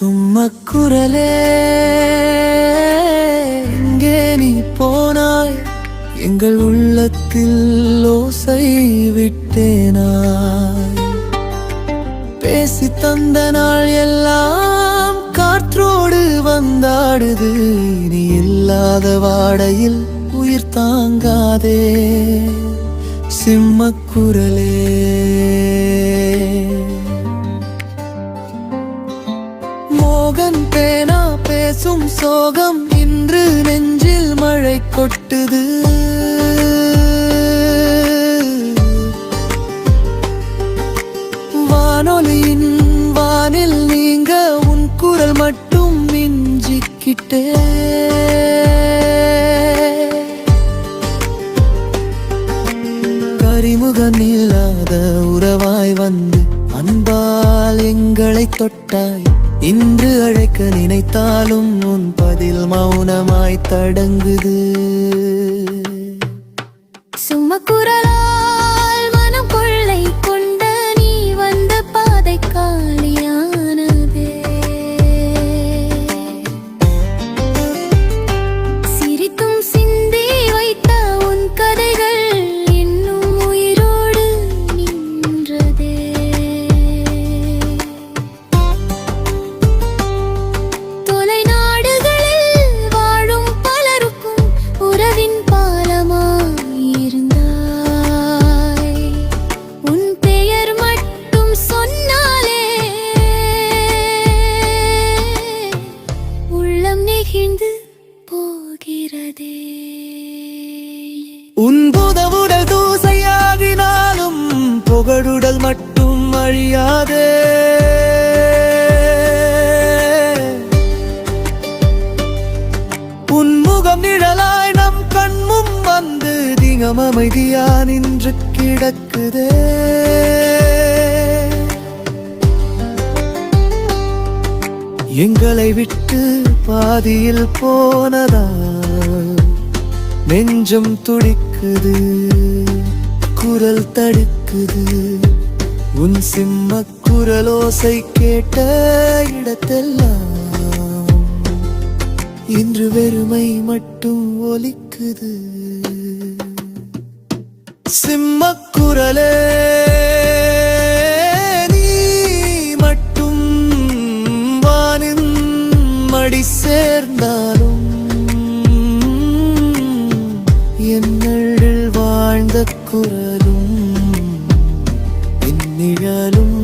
சும்மா குரலே. எங்கே நீ போனாய். எங்கள் உள்ளத்தில் ஓசை விட்டேனாய். பேசி தந்த நாள் எல்லாம் காற்றோடு வந்தாடுது. நீ இல்லாத வாடையில் உயிர் தாங்காதே. சிம்மக்குரலே மோகன் பேனா பேசும் சோகம் இன்று நெஞ்சில் மழை கொட்டுது. வானொலியின் வானில் நீங்க உன் குரல் மட்டும் மிஞ்சிக்கிட்டே. கரிமுகம் இல்லாத உறவாய் வந்து அன்பால் எங்களை தொட்டாய். இன்று அழைக்க நினைத்தாலும் உன் பதில் மௌனமாய் தடங்குது. போகிறதே உன் புதவுடல் தூசையாகினாலும் புகழுடல் மட்டும் அழியாதே. உன் முகம் நிழலாய் நம் கண்மும் வந்து திகம் அமைதியா நின்று கிடக்குதே. எங்களை விட்டு பாதியில் போனதா? நெஞ்சம் துடிக்குது குரல் தடுக்குது. உன் சிம்ம குரலோசை கேட்ட இடத்தெல்லாம் இன்று வெறுமை மட்டும் ஒலிக்குது. சிம்ம താഴ്ന്ന കുരലും പിന്നിഴലും